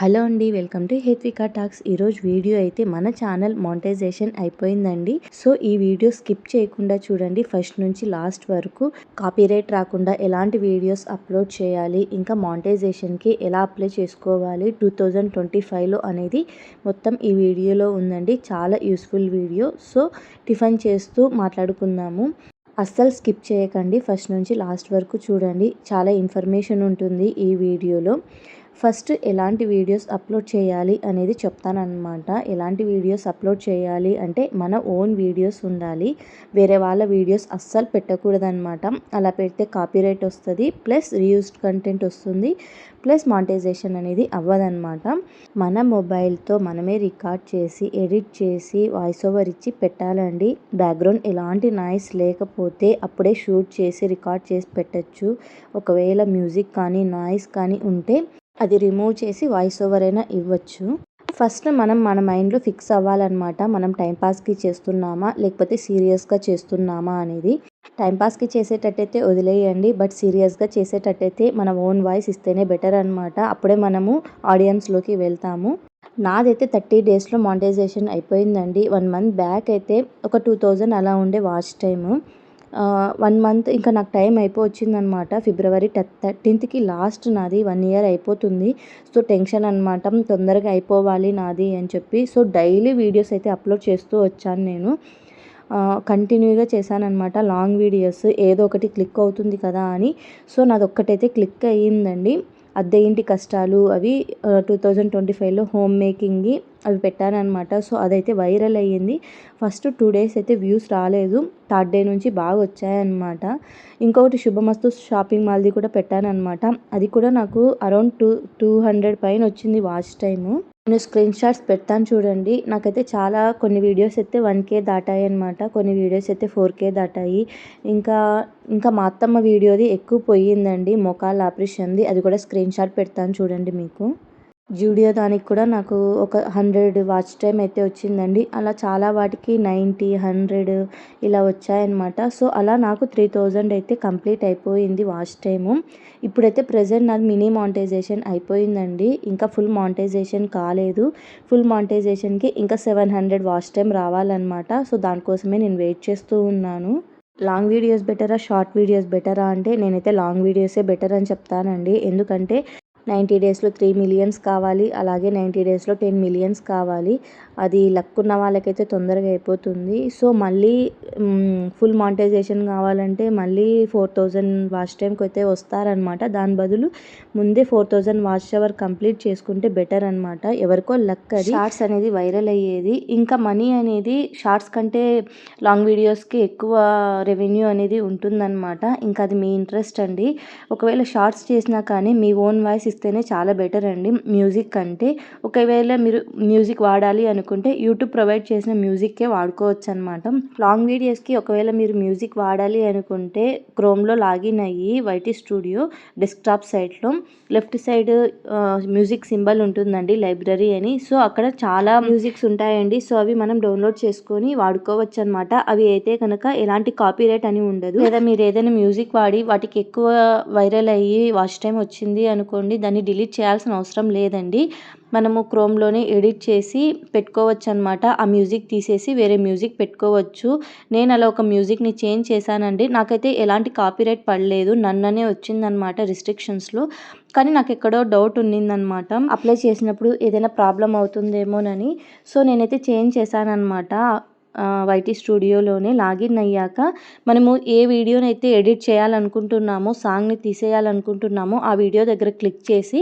Hello అండి welcome to Hethvika talks. ఈరోజు video అయితే మన ఛానల్ మానిటైజేషన్ అయిపోయిందండి. సో ఈ వీడియో స్కిప్ చేయకుండా చూడండి. ఫస్ట్ నుంచి లాస్ట్ వరకు కాపీరైట్ రాకుండా ఎలాంటి వీడియోస్ అప్లోడ్ చేయాలి ఇంకా మానిటైజేషన్కి ఎలా అప్లై చేసుకోవాలి టూ థౌజండ్ ట్వంటీ ఫైవ్లో అనేది మొత్తం ఈ వీడియోలో ఉందండి. చాలా యూస్ఫుల్ వీడియో. సో టిఫిన్ చేస్తూ మాట్లాడుకుందాము. అస్సలు స్కిప్ చేయకండి. ఫస్ట్ నుంచి లాస్ట్ వరకు చూడండి. చాలా ఇన్ఫర్మేషన్ ఉంటుంది ఈ వీడియోలో. ఫస్ట్ ఎలాంటి వీడియోస్ అప్లోడ్ చేయాలి అనేది చెప్తానమాట ఎలాంటి వీడియోస్ అప్లోడ్ చేయాలి అంటే మన ఓన్ వీడియోస్ ఉండాలి. వేరే వాళ్ళ వీడియోస్ అస్సలు పెట్టకూడదనమాట అలా పెడితే కాపీరైట్ వస్తుంది ప్లస్ రీయూస్డ్ కంటెంట్ వస్తుంది ప్లస్ మానిటైజేషన్ అనేది అవ్వదనమాట మన మొబైల్తో మనమే రికార్డ్ చేసి ఎడిట్ చేసి వాయిస్ ఓవర్ ఇచ్చి పెట్టాలండి. బ్యాక్గ్రౌండ్ ఎలాంటి నాయిస్ లేకపోతే అప్పుడే షూట్ చేసి రికార్డ్ చేసి పెట్టచ్చు. ఒకవేళ మ్యూజిక్ కానీ నాయిస్ కానీ ఉంటే అది రిమూవ్ చేసి వాయిస్ ఓవర్ అయినా ఇవ్వచ్చు. ఫస్ట్ మనం మన మైండ్లో ఫిక్స్ అవ్వాలన్నమాట. మనం టైంపాస్కి చేస్తున్నామా? లేకపోతే సీరియస్గా చేస్తున్నామా అనేది. టైంపాస్కి చేసేటట్టయితే వదిలేయండి. బట్ సీరియస్గా చేసేటట్టయితే మన ఓన్ వాయిస్ ఇస్తేనే బెటర్ అనమాట అప్పుడే మనము ఆడియన్స్లోకి వెళ్తాము. నాదైతే థర్టీ డేస్లో మానిటైజేషన్ అయిపోయిందండి. వన్ మంత్ బ్యాక్ అయితే ఒక టూ థౌజండ్ అలా ఉండే వాచ్ టైము వన్ మంత్ ఇంకా నాకు టైం అయిపోవచ్చిందనమాట. ఫిబ్రవరి థర్టీన్త్కి లాస్ట్ నాది వన్ ఇయర్ అయిపోతుంది. సో టెన్షన్ అనమాట తొందరగా అయిపోవాలి నాది అని చెప్పి. సో డైలీ వీడియోస్ అయితే అప్లోడ్ చేస్తూ వచ్చాను నేను. కంటిన్యూగా చేశానమాట లాంగ్ వీడియోస్ ఏదో ఒకటి క్లిక్ అవుతుంది కదా అని. సో నాది ఒక్కటైతే క్లిక్ అయ్యిందండి. అద్దె ఇంటి కష్టాలు అవి టూ థౌజండ్ ట్వంటీ ఫైవ్లో హోమ్ మేకింగ్వి అవి పెట్టానమాట సో అదైతే వైరల్ అయ్యింది. ఫస్ట్ టూ డేస్ అయితే వ్యూస్ రాలేదు. థర్డ్ డే నుంచి బాగా వచ్చాయన్నమాట. ఇంకొకటి శుభమస్తు షాపింగ్ మాల్ది కూడా పెట్టానమాట అది కూడా నాకు అరౌండ్ టూ టూ హండ్రెడ్ పైన వచ్చింది వాచ్ టైము నేను స్క్రీన్ షాట్స్ పెడతాను చూడండి. నాకైతే చాలా కొన్ని వీడియోస్ అయితే వన్ కే దాటాయి అనమాట కొన్ని వీడియోస్ అయితే ఫోర్ కే దాటాయి. ఇంకా ఇంకా మా అత్తమ్మ వీడియోది ఎక్కువ పోయిందండి. మొకాల ఆపరేషన్ది అది కూడా స్క్రీన్ షాట్ పెడతాను చూడండి మీకు. జూడియో దానికి కూడా నాకు ఒక హండ్రెడ్ వాచ్ టైం అయితే వచ్చిందండి. అలా చాలా వాటికి నైంటీ హండ్రెడ్ ఇలా వచ్చాయన్నమాట. సో అలా నాకు త్రీ థౌజండ్ అయితే కంప్లీట్ అయిపోయింది వాచ్ టైము. ఇప్పుడైతే ప్రజెంట్ నాది మినీ మానిటైజేషన్ అయిపోయిందండి. ఇంకా ఫుల్ మానిటైజేషన్ కాలేదు. ఫుల్ మానిటైజేషన్కి ఇంకా సెవెన్ హండ్రెడ్ వాచ్ టైం రావాలన్నమాట. సో దానికోసమే నేను వెయిట్ చేస్తూ ఉన్నాను. లాంగ్ వీడియోస్ బెటరా షార్ట్ వీడియోస్ బెటరా అంటే నేనైతే లాంగ్ వీడియోసే బెటర్ అని చెప్తానండి. ఎందుకంటే నైంటీ డేస్లో త్రీ మిలియన్స్ కావాలి అలాగే నైంటీ డేస్లో టెన్ మిలియన్స్ కావాలి. అది లక్ ఉన్న వాళ్ళకైతే తొందరగా అయిపోతుంది. సో మళ్ళీ ఫుల్ మానిటైజేషన్ కావాలంటే మళ్ళీ ఫోర్ థౌజండ్ వాచ్ టైంకి అయితే వస్తారనమాట దాని బదులు ముందే four thousand watch hour complete చేసుకుంటే బెటర్ అనమాట ఎవరికో లక్ అది. షార్ట్స్ అనేది వైరల్ అయ్యేది. ఇంకా మనీ అనేది షార్ట్స్ కంటే లాంగ్ వీడియోస్కి ఎక్కువ రెవెన్యూ అనేది ఉంటుందన్నమాట. ఇంకా అది మీ ఇంట్రెస్ట్ అండి. ఒకవేళ షార్ట్స్ చేసినా కానీ మీ ఓన్ వాయిస్ ఇస్తేనే చాలా బెటర్ అండి మ్యూజిక్ కంటే. ఒకవేళ మీరు మ్యూజిక్ వాడాలి అనుకుంటే యూట్యూబ్ ప్రొవైడ్ చేసిన మ్యూజిక్కే వాడుకోవచ్చు అనమాట లాంగ్ వీడియోస్కి ఒకవేళ మీరు మ్యూజిక్ వాడాలి అనుకుంటే క్రోమ్లో లాగిన్ అయ్యి వైటీ స్టూడియో డెస్క్టాప్ సైట్లో లెఫ్ట్ సైడ్ మ్యూజిక్ సింబల్ ఉంటుందండి లైబ్రరీ అని. సో అక్కడ చాలా మ్యూజిక్స్ ఉంటాయండి. సో అవి మనం డౌన్లోడ్ చేసుకొని వాడుకోవచ్చు అనమాట అవి అయితే కనుక ఎలాంటి కాపీ రేట్ అని ఉండదు. లేదా మీరు ఏదైనా మ్యూజిక్ వాడి వాటికి ఎక్కువ వైరల్ అయ్యి వాచ్ టైం వచ్చింది అనుకోండి దాన్ని డిలీట్ చేయాల్సిన అవసరం లేదండి. మనము క్రోమ్లోనే ఎడిట్ చేసి పెట్టుకోవచ్చు అనమాట ఆ మ్యూజిక్ తీసేసి వేరే మ్యూజిక్ పెట్టుకోవచ్చు. నేను అలా ఒక మ్యూజిక్ని చేంజ్ చేశానండి. నాకైతే ఎలాంటి కాపీరైట్ పడలేదు. నన్ననే వచ్చిందనమాట రిస్ట్రిక్షన్స్లో. కానీ నాకు ఎక్కడో డౌట్ ఉన్నిందనమాట అప్లై చేసినప్పుడు ఏదైనా ప్రాబ్లం అవుతుందేమోనని. సో నేనైతే చేంజ్ చేశానమాట వైటీ స్టూడియోలోనే లాగిన్ అయ్యాక మనము ఏ వీడియోనైతే ఎడిట్ చేయాలనుకుంటున్నామో సాంగ్ని తీసేయాలనుకుంటున్నామో ఆ వీడియో దగ్గర క్లిక్ చేసి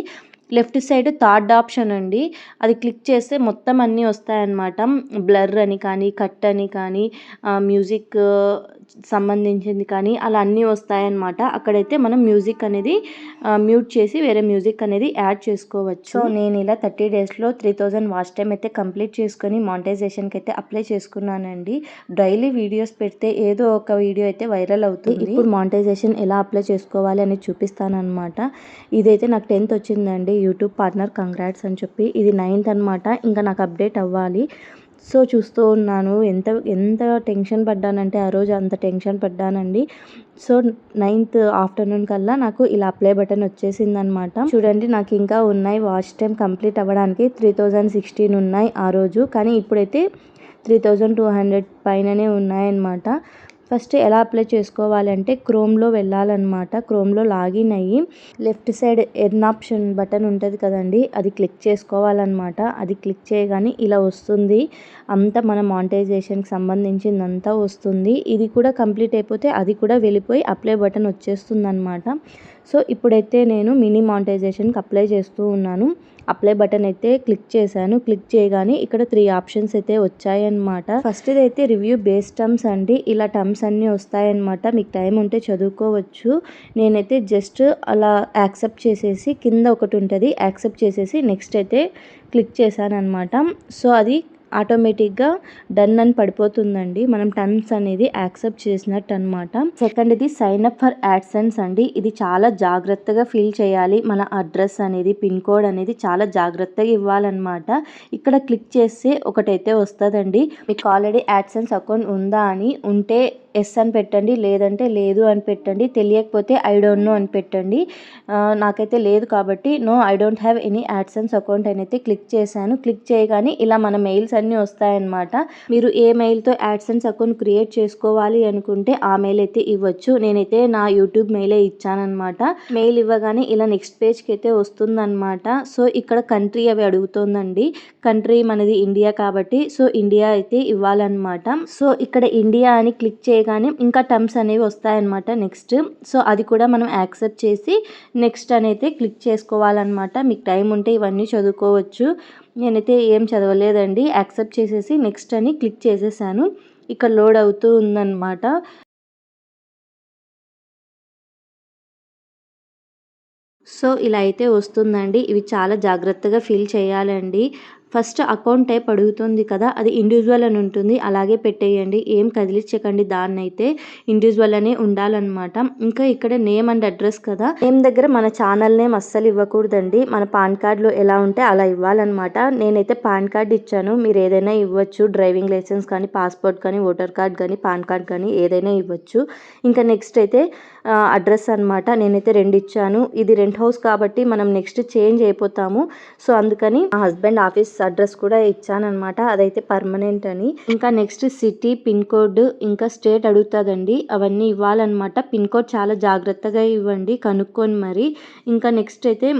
లెఫ్ట్ సైడ్ థర్డ్ ఆప్షన్ అండి. అది క్లిక్ చేస్తే మొత్తం అన్నీ వస్తాయన్నమాట. బ్లర్ అని కానీ కట్ అని కానీ మ్యూజిక్ సంబంధించింది కానీ అలా అన్నీ వస్తాయన్నమాట. అక్కడైతే మనం మ్యూజిక్ అనేది మ్యూట్ చేసి వేరే మ్యూజిక్ అనేది యాడ్ చేసుకోవచ్చు. సో నేను ఇలా థర్టీ డేస్లో త్రీ థౌజండ్ వాచ్ టైం అయితే కంప్లీట్ చేసుకొని మానిటైజేషన్కి అయితే అప్లై చేసుకున్నానండి. డైలీ వీడియోస్ పెడితే ఏదో ఒక వీడియో అయితే వైరల్ అవుతుంది. ఇప్పుడు మానిటైజేషన్ ఎలా అప్లై చేసుకోవాలి అని చూపిస్తానమాట ఇదైతే నాకు టెన్త్ వచ్చిందండి. యూట్యూబ్ పార్ట్నర్ కంగ్రాట్స్ అని చెప్పి ఇది నైన్త్ అనమాట ఇంకా నాకు అప్డేట్ అవ్వాలి. సో చూస్తూ ఉన్నాను. ఎంత ఎంత టెన్షన్ పడ్డానంటే ఆ రోజు అంత టెన్షన్ పడ్డానండి. సో నైన్త్ ఆఫ్టర్నూన్ కల్లా నాకు ఇలా అప్లై బటన్ వచ్చేసింది అనమాట చూడండి నాకు ఇంకా ఉన్నాయి వాచ్ టైం కంప్లీట్ అవ్వడానికి త్రీ థౌజండ్ సిక్స్టీన్ ఉన్నాయి ఆ రోజు. కానీ ఇప్పుడైతే త్రీ థౌజండ్ టూ హండ్రెడ్ పైననే ఉన్నాయన్నమాట. ఫస్ట్ ఎలా అప్లై చేసుకోవాలంటే క్రోమ్లో వెళ్ళాలన్నమాట. క్రోమ్లో లాగిన్ అయ్యి left side earn option button ఉంటుంది కదండి అది క్లిక్ చేసుకోవాలన్నమాట. అది క్లిక్ చేయగానే ఇలా వస్తుంది. అంతా మన మానిటైజేషన్కి సంబంధించిందంతా వస్తుంది. ఇది కూడా కంప్లీట్ అయిపోతే అది కూడా వెళ్ళిపోయి అప్లై బటన్ వచ్చేస్తుంది అనమాట సో ఇప్పుడైతే నేను మినీ మానిటైజేషన్కి అప్లై చేస్తూ ఉన్నాను. అప్లై బటన్ అయితే క్లిక్ చేశాను. క్లిక్ చేయగానే ఇక్కడ త్రీ ఆప్షన్స్ అయితే వచ్చాయన్నమాట. ఫస్ట్ ఇదైతే రివ్యూ బేస్ టర్మ్స్ అండి. ఇలా టర్మ్స్ అన్నీ వస్తాయన్నమాట. మీకు టైం ఉంటే చదువుకోవచ్చు. నేనైతే జస్ట్ అలా యాక్సెప్ట్ చేసేసి కింద ఒకటి ఉంటుంది. యాక్సెప్ట్ చేసేసి నెక్స్ట్ అయితే క్లిక్ చేశాను అనమాట సో అది ఆటోమేటిక్గా డన్ అని పడిపోతుందండి. మనం టర్మ్స్ అనేది యాక్సెప్ట్ చేసినట్టు అనమాట సెకండ్ ఇది సైన్ అప్ ఫర్ యాడ్సెన్స్ అండి. ఇది చాలా జాగ్రత్తగా ఫిల్ చేయాలి. మన అడ్రస్ అనేది పిన్ కోడ్ అనేది చాలా జాగ్రత్తగా ఇవ్వాలన్నమాట. ఇక్కడ క్లిక్ చేస్తే ఒకటైతే వస్తుందండి. మీకు ఆల్రెడీ యాడ్సెన్స్ అకౌంట్ ఉందా అని ఉంటే ఎస్ అని పెట్టండి లేదంటే లేదు అని పెట్టండి తెలియకపోతే ఐ డోంట్ నో అని పెట్టండి. నాకైతే లేదు కాబట్టి no I don't have any AdSense account అని అయితే క్లిక్ చేశాను. క్లిక్ చేయగానే ఇలా మన మెయిల్స్ అన్నీ వస్తాయన్నమాట. మీరు ఏ మెయిల్తో యాడ్సెన్స్ అకౌంట్ క్రియేట్ చేసుకోవాలి అనుకుంటే ఆ మెయిల్ అయితే ఇవ్వచ్చు. నేనైతే నా యూట్యూబ్ మెయిలే ఇచ్చానమాట మెయిల్ ఇవ్వగానే ఇలా నెక్స్ట్ పేజ్కి అయితే వస్తుందన్నమాట. సో ఇక్కడ కంట్రీ అవి అడుగుతుందండి. కంట్రీ మనది ఇండియా కాబట్టి సో ఇండియా అయితే ఇవ్వాలన్నమాట. సో ఇక్కడ ఇండియా అని క్లిక్ కానీ ఇంకా టర్మ్స్ అనేవి వస్తాయన్నమాట నెక్స్ట్. సో అది కూడా మనం యాక్సెప్ట్ చేసి నెక్స్ట్ అనేది క్లిక్ చేసుకోవాలన్నమాట. మీకు టైం ఉంటే ఇవన్నీ చదువుకోవచ్చు. నేనైతే ఏం చదవలేదండి. యాక్సెప్ట్ చేసేసి నెక్స్ట్ అని క్లిక్ చేసేసాను. ఇక్కడ లోడ్ అవుతూ ఉందన్నమాట. సో ఇలా అయితే వస్తుందండి. ఇవి చాలా జాగ్రత్తగా ఫీల్ చేయాలండి. ఫస్ట్ అకౌంట్ టైప్ అడుగుతుంది కదా అది ఇండివిజువల్ అని ఉంటుంది. అలాగే పెట్టేయండి. ఏం కదిలించకండి దాన్ని అయితే ఇండివిజువల్ అనే ఉండాలన్నమాట. ఇంకా ఇక్కడ నేమ్ అండ్ అడ్రస్ కదా. నేమ్ దగ్గర మన ఛానల్ నేమ్ అస్సలు ఇవ్వకూడదండి. మన పాన్ కార్డ్లో ఎలా ఉంటే అలా ఇవ్వాలన్నమాట. నేనైతే పాన్ కార్డ్ ఇచ్చాను. మీరు ఏదైనా ఇవ్వచ్చు. డ్రైవింగ్ లైసెన్స్ కానీ పాస్పోర్ట్ కానీ ఓటర్ కార్డ్ కానీ పాన్ కార్డ్ కానీ ఏదైనా ఇవ్వచ్చు. ఇంకా నెక్స్ట్ అయితే అడ్రస్ అనమాట నేనైతే రెండు ఇచ్చాను. ఇది రెంట్ హౌస్ కాబట్టి మనం నెక్స్ట్ చేంజ్ అయిపోతాము. సో అందుకని మా హస్బెండ్ ఆఫీస్ అడ్రస్ కూడా ఇచ్చానమాట అదైతే పర్మనెంట్ అని. ఇంకా నెక్స్ట్ సిటీ పిన్ కోడ్ ఇంకా స్టేట్ అడుగుతుందండి. అవన్నీ ఇవ్వాలన్నమాట. పిన్ కోడ్ చాలా జాగ్రత్తగా ఇవ్వండి కనుక్కొని మరి. ఇంకా నెక్స్ట్ అయితే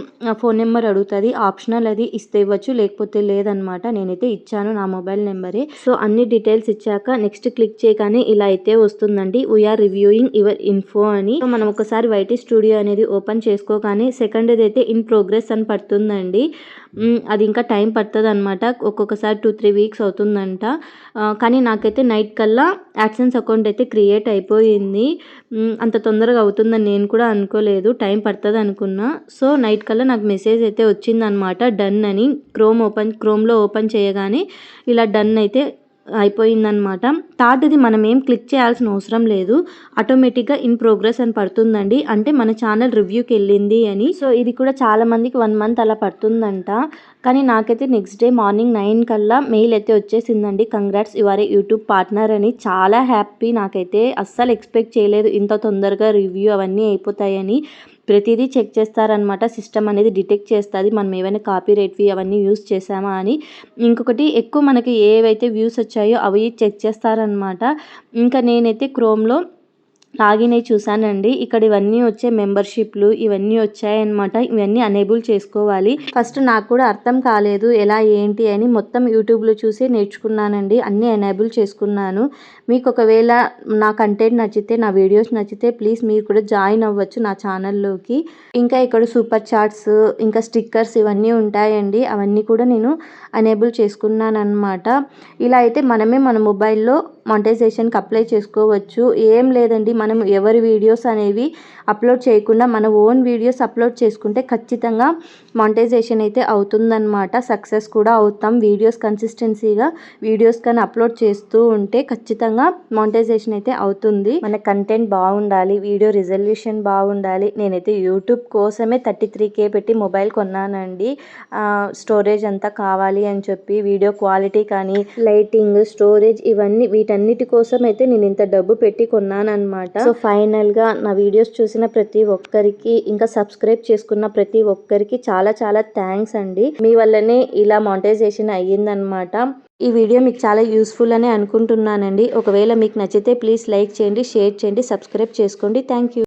ఫోన్ నెంబర్ అడుగుతుంది. ఆప్షనల్ అది ఇస్తే ఇవ్వచ్చు లేకపోతే లేదనమాట నేనైతే ఇచ్చాను నా మొబైల్ నెంబరే సో అన్ని డీటెయిల్స్ ఇచ్చాక నెక్స్ట్ క్లిక్ చేయగానే ఇలా అయితే వస్తుందండి. వీఆర్ రివ్యూయింగ్ యువర్ ఇన్ఫో అని. మనం ఒకసారి వైటీ స్టూడియో అనేది ఓపెన్ చేసుకోగానే సెకండ్ అయితే ఇన్ ప్రోగ్రెస్ అని పడుతుందండి. అది ఇంకా టైం పడుతుంది అనమాట ఒక్కొక్కసారి టూ త్రీ వీక్స్ అవుతుందంట. కానీ నాకైతే నైట్ కల్లా యాక్సెన్స్ అకౌంట్ అయితే క్రియేట్ అయిపోయింది. అంత తొందరగా అవుతుందని నేను కూడా అనుకోలేదు. టైం పడుతుంది అనుకున్నా. సో నైట్ కల్లా నాకు మెసేజ్ అయితే వచ్చిందనమాట డన్ అని. క్రోమ్ ఓపెన్ క్రోమ్లో ఓపెన్ చేయగానే ఇలా డన్ అయితే అయిపోయిందనమాట. థర్డ్ది మనం ఏం క్లిక్ చేయాల్సిన అవసరం లేదు. ఆటోమేటిక్గా ఇన్ ప్రోగ్రెస్ అని పడుతుందండి. అంటే మన ఛానల్ రివ్యూకి వెళ్ళింది అని. సో ఇది కూడా చాలా మందికి వన్ మంత్ అలా పడుతుందంట. కానీ నాకైతే నెక్స్ట్ డే మార్నింగ్ నైన్ కల్లా మెయిల్ అయితే వచ్చేసిందండి. కంగ్రాట్స్ యువర్ యూట్యూబ్ పార్ట్నర్ అని. చాలా హ్యాపీ. నాకైతే అస్సలు ఎక్స్పెక్ట్ చేయలేదు. ఇంత తొందరగా రివ్యూ అవన్నీ అయిపోతాయని. ప్రతిదీ చెక్ చేస్తారనమాట సిస్టమ్ అనేది డిటెక్ట్ చేస్తుంది. మనం ఏవైనా కాపీ రేట్వి అవన్నీ యూస్ చేసామా అని. ఇంకొకటి ఎక్కువ మనకి ఏవైతే వ్యూస్ వచ్చాయో అవి చెక్ చేస్తారనమాట ఇంకా నేనైతే క్రోమ్లో లాగిన్ అయి చూసానండి ఇక్కడ ఇవన్నీ వచ్చే మెంబర్షిప్లు ఇవన్నీ వచ్చాయన్నమాట. ఇవన్నీ అనేబుల్ చేసుకోవాలి. ఫస్ట్ నాకు కూడా అర్థం కాలేదు ఎలా ఏంటి అని మొత్తం యూట్యూబ్లో చూసి నేర్చుకున్నానండి. అన్నీ ఎనేబుల్ చేసుకున్నాను. మీకు ఒకవేళ నా కంటెంట్ నచ్చితే నా వీడియోస్ నచ్చితే ప్లీజ్ మీరు కూడా జాయిన్ అవ్వచ్చు నా ఛానల్లోకి. ఇంకా ఇక్కడ సూపర్ చాట్స్ ఇంకా స్టిక్కర్స్ ఇవన్నీ ఉంటాయండి. అవన్నీ కూడా నేను అనేబుల్ చేసుకున్నాను అనమాట ఇలా అయితే మనమే మన మొబైల్లో మానిటైజేషన్కి అప్లై చేసుకోవచ్చు. ఏం లేదండి మనం ఎవరి వీడియోస్ అనేవి అప్లోడ్ చేయకుండా మన ఓన్ వీడియోస్ అప్లోడ్ చేసుకుంటే ఖచ్చితంగా మానిటైజేషన్ అయితే అవుతుందన్నమాట. సక్సెస్ కూడా అవుతాం. వీడియోస్ కన్సిస్టెన్సీగా వీడియోస్ కానీ అప్లోడ్ చేస్తూ ఉంటే ఖచ్చితంగా మానిటైజేషన్ అయితే అవుతుంది. మన కంటెంట్ బాగుండాలి వీడియో రిజల్యూషన్ బాగుండాలి. నేనైతే యూట్యూబ్ కోసమే థర్టీ త్రీ కే పెట్టి మొబైల్ కొన్నానండి. స్టోరేజ్ అంతా కావాలి అని చెప్పి వీడియో క్వాలిటీ కానీ లైటింగ్ స్టోరేజ్ ఇవన్నీ వీటన్నిటి కోసం అయితే నేను ఇంత డబ్బు పెట్టి కొన్నాను అనమాట సో ఫైనల్గా నా వీడియోస్ చూసిన ప్రతి ఒక్కరికి ఇంకా సబ్స్క్రైబ్ చేసుకున్న ప్రతి ఒక్కరికి చాలా చాలా థ్యాంక్స్ అండి. మీ వల్లనే ఇలా మానిటైజేషన్ అయ్యిందనమాట ఈ వీడియో మీకు చాలా యూస్ఫుల్ అని అనుకుంటున్నానండి. ఒకవేళ మీకు నచ్చితే ప్లీజ్ లైక్ చేయండి షేర్ చేయండి సబ్స్క్రైబ్ చేసుకోండి. Thank you